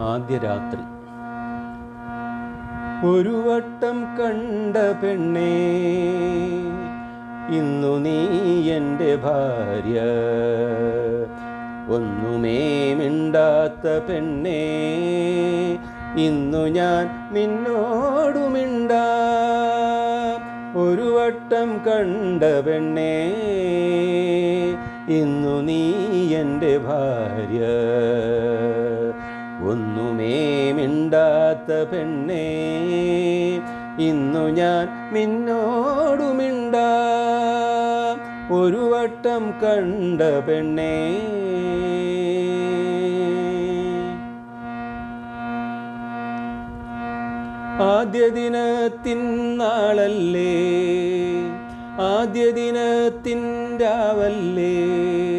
ആദ്യ രാത്രി ഒരു വട്ടം കണ്ട പെണ്ണേ ഇന്നു നീ എന്റെ ഭാര്യ. ഒന്നുമേ മിണ്ടാത്ത പെണ്ണേ ഇന്നു ഞാൻ നിന്നോടു മിണ്ടാ. ഒരു വട്ടം കണ്ട പെണ്ണേ ഇന്നു നീ എന്റെ ഭാര്യ. ഒന്നുമേ മിണ്ടാത്ത പെണ്ണേ ഇന്നു ഞാൻ നിന്നോടു മിണ്ടാ. ഒരു വട്ടം കണ്ട പെണ്ണേ. ആദ്യ ദിനത്തിൻ ആദ്യ ദിനത്തിൻ രാവല്ലേ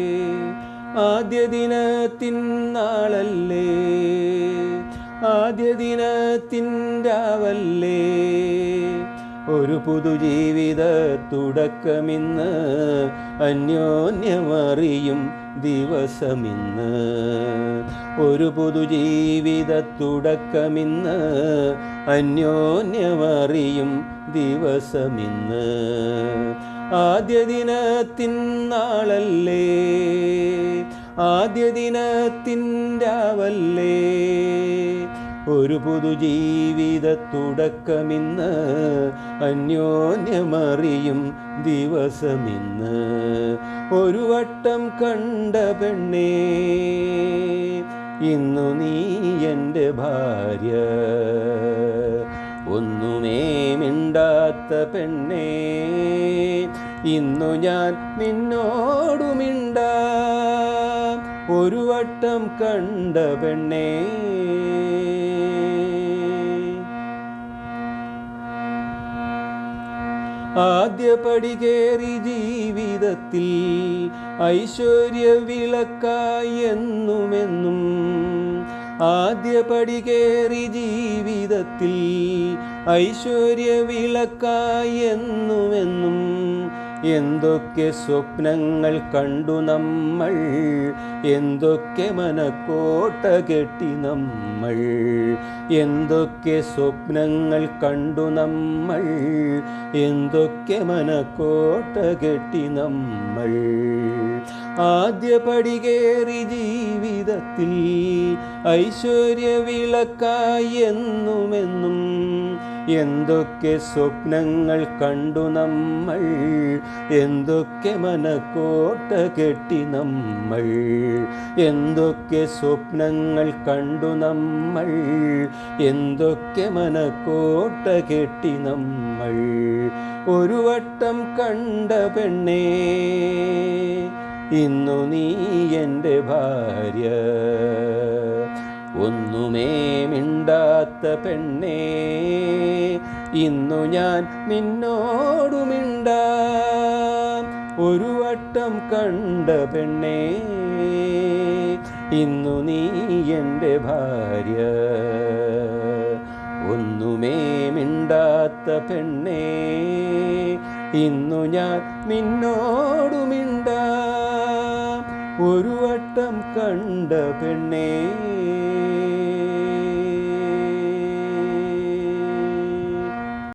ആദ്യ ദിനത്തിൻ നാളല്ലേ? ആദ്യ ദിനത്തിൻ രാവല്ലേ? ഒരു പുതുജീവിത തുടക്കമിന്ന് അന്യോന്യമറിയും ദിവസമിന്ന്. ഒരു പുതുജീവിത തുടക്കമിന്ന് അന്യോന്യമറിയും ദിവസമിന്ന്. ആദ്യ ദിനത്തിൻ നാളല്ലേ? ആദ്യ ദിനത്തിന്റെവല്ലേ ഒരു പുതുജീവിത തുടക്കമിന്ന് അന്യോന്യമറിയും ദിവസമിന്ന്. ഒരു വട്ടം കണ്ട പെണ്ണേ ഇന്നു നീ എന്റെ ഭാര്യ. ഒന്നുമേ മിണ്ടാത്ത പെണ്ണേ ഇന്നു ഞാൻ നിന്നോടു മിണ്ടാ ഒരു വട്ടം കണ്ട പെണ്ണേ. ആദ്യ പടി കേറി ജീവിതത്തിൽ ഐശ്വര്യ വിളക്കായി എന്നുമെന്നും ആദ്യ പടി കേറി ജീവിതത്തിൽ ഐശ്വര്യ വിളക്കായി എന്നുമെന്നും എന്തൊക്കെ സ്വപ്നങ്ങൾ കണ്ടു നമ്മൾ എന്തൊക്കെ മനക്കോട്ട കെട്ടി നമ്മൾ എന്തൊക്കെ സ്വപ്നങ്ങൾ കണ്ടു നമ്മൾ എന്തൊക്കെ മനക്കോട്ട കെട്ടി നമ്മൾ. ആദ്യ പടികേറി ജീവിതത്തിൽ ഐശ്വര്യ വിളക്കായി എന്നുമെന്നും എന്തൊക്കെ സ്വപ്നങ്ങൾ കണ്ടു നമ്മൾ എന്തൊക്കെ മനക്കോട്ട കെട്ടി നമ്മൾ എന്തൊക്കെ സ്വപ്നങ്ങൾ കണ്ടു നമ്മൾ എന്തൊക്കെ മനക്കോട്ട കെട്ടി നമ്മൾ. ഒരു വട്ടം കണ്ട പെണ്ണേ ഇന്നു നീ എന്റെ ഭാര്യ. മിണ്ടാത്ത പെണ്ണേ ഇന്നു ഞാൻ നിന്നോടു മിണ്ടാ. ഒരു വട്ടം കണ്ട പെണ്ണേ ഇന്നു നീ എന്റെ ഭാര്യ. ഒന്നുമേ മിണ്ടാത്ത പെണ്ണേ ഇന്നു ഞാൻ നിന്നോടു മിണ്ടാ. ഒരു വട്ടം കണ്ട പെണ്ണേ